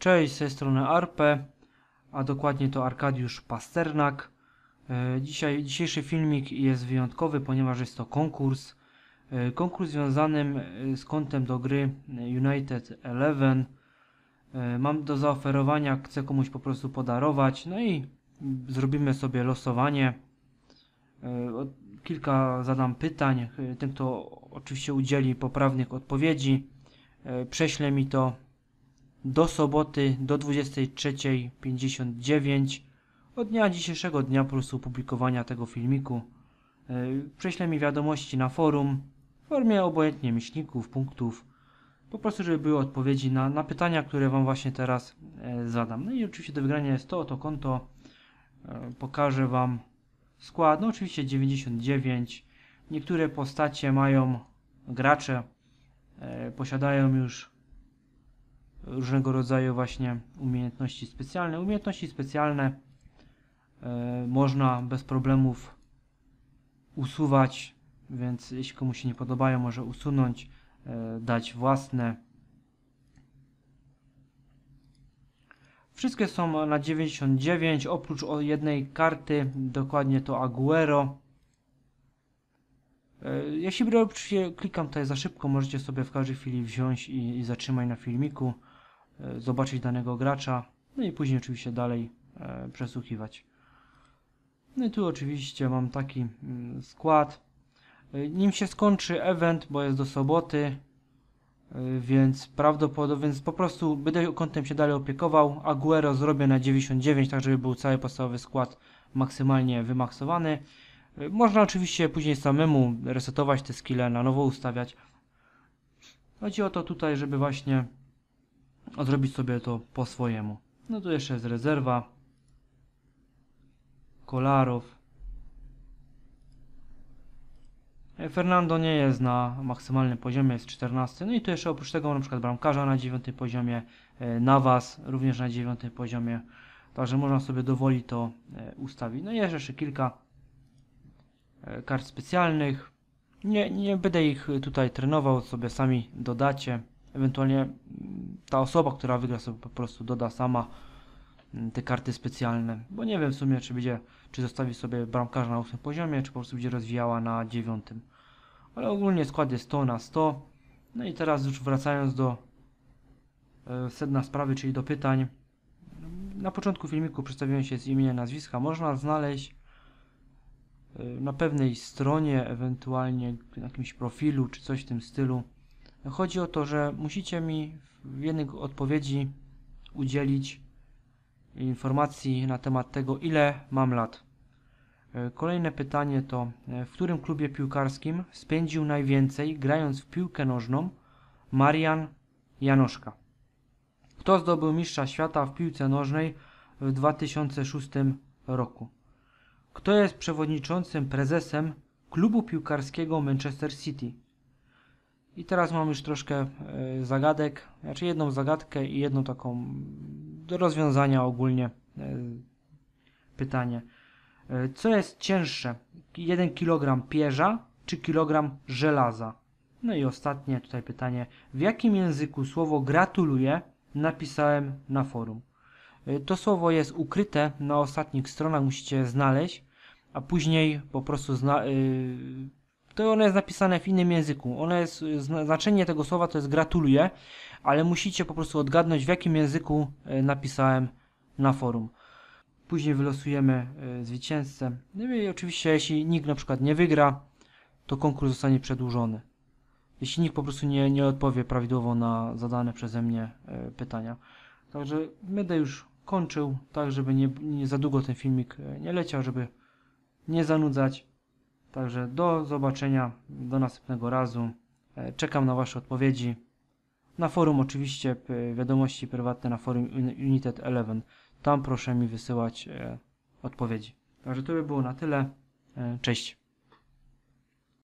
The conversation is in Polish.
Cześć, z tej strony Arpe, a dokładnie to Arkadiusz Pasternak. E, Dzisiaj, dzisiejszy filmik jest wyjątkowy, ponieważ jest to konkurs. E, Konkurs związanym e, z kontem do gry United Eleven. Mam do zaoferowania, chcę komuś po prostu podarować, no i zrobimy sobie losowanie. Kilka zadam pytań. Ten, kto oczywiście udzieli poprawnych odpowiedzi, prześle mi to do soboty do 23.59 od dnia dzisiejszego dnia po prostu opublikowania tego filmiku. Yy, Prześlę mi wiadomości na forum w formie obojętnie myślników, punktów. Po prostu, żeby były odpowiedzi na, na pytania, które Wam właśnie teraz e, zadam. No i oczywiście do wygrania jest to oto konto. E, pokażę Wam skład. No oczywiście 99. Niektóre postacie mają gracze, e, posiadają już różnego rodzaju właśnie umiejętności specjalne. Umiejętności specjalne e, można bez problemów usuwać, więc jeśli komuś się nie podobają, może usunąć, e, dać własne. Wszystkie są na 99, oprócz jednej karty, dokładnie to Aguero. E, Jeśli klikam tutaj za szybko, możecie sobie w każdej chwili wziąć i, i zatrzymać na filmiku zobaczyć danego gracza, no i później oczywiście dalej e, przesłuchiwać. No i tu oczywiście mam taki mm, skład. E, Nim się skończy event, bo jest do soboty, e, więc prawdopodobnie, więc po prostu będę kontem się dalej opiekował. Aguero zrobię na 99, tak żeby był cały podstawowy skład maksymalnie wymaksowany. E, Można oczywiście później samemu resetować te skille, na nowo ustawiać. Chodzi o to tutaj, żeby właśnie zrobić sobie to po swojemu. No tu jeszcze jest rezerwa. Kolarów. E, Fernando nie jest na maksymalnym poziomie, jest 14. No i tu jeszcze oprócz tego na przykład bramkarza na 9 poziomie, e, Navas również na 9 poziomie. Także można sobie dowoli to e, ustawić. No i jeszcze kilka kart specjalnych. Nie, nie będę ich tutaj trenował, sobie sami dodacie. Ewentualnie ta osoba, która wygra sobie po prostu doda sama mm, te karty specjalne. Bo nie wiem w sumie, czy będzie, czy zostawi sobie bramkarza na 8 poziomie, czy po prostu będzie rozwijała na 9. Ale ogólnie skład jest 100 na 100. No i teraz już wracając do e, sedna sprawy, czyli do pytań. Na początku filmiku przedstawiłem się z imienia, nazwiska. Można znaleźć e, na pewnej stronie, ewentualnie na jakimś profilu, czy coś w tym stylu. Chodzi o to, że musicie mi w jednej odpowiedzi udzielić informacji na temat tego, ile mam lat. Kolejne pytanie to, w którym klubie piłkarskim spędził najwięcej grając w piłkę nożną Marian Janoszka? Kto zdobył mistrza świata w piłce nożnej w 2006 roku? Kto jest przewodniczącym prezesem klubu piłkarskiego Manchester City? I teraz mam już troszkę e, zagadek, znaczy jedną zagadkę i jedną taką do rozwiązania ogólnie e, pytanie. E, Co jest cięższe? 1 kg pierza czy kilogram żelaza? No i ostatnie tutaj pytanie. W jakim języku słowo gratuluję napisałem na forum? To słowo jest ukryte na ostatnich stronach, musicie znaleźć, a później po prostu zna, y, to ono jest napisane w innym języku. Ono jest, zna- znaczenie tego słowa to jest gratuluję, ale musicie po prostu odgadnąć w jakim języku e, napisałem na forum. Później wylosujemy e, zwycięzcę. No i oczywiście jeśli nikt na przykład nie wygra, to konkurs zostanie przedłużony. Jeśli nikt po prostu nie, nie odpowie prawidłowo na zadane przeze mnie pytania. Także będę już kończył, tak żeby nie, nie za długo ten filmik nie leciał, żeby nie zanudzać. Także do zobaczenia, do następnego razu. E, Czekam na Wasze odpowiedzi. Na forum oczywiście p- wiadomości prywatne na forum Uni- United Eleven. Tam proszę mi wysyłać e, odpowiedzi. Także to by było na tyle. E, Cześć.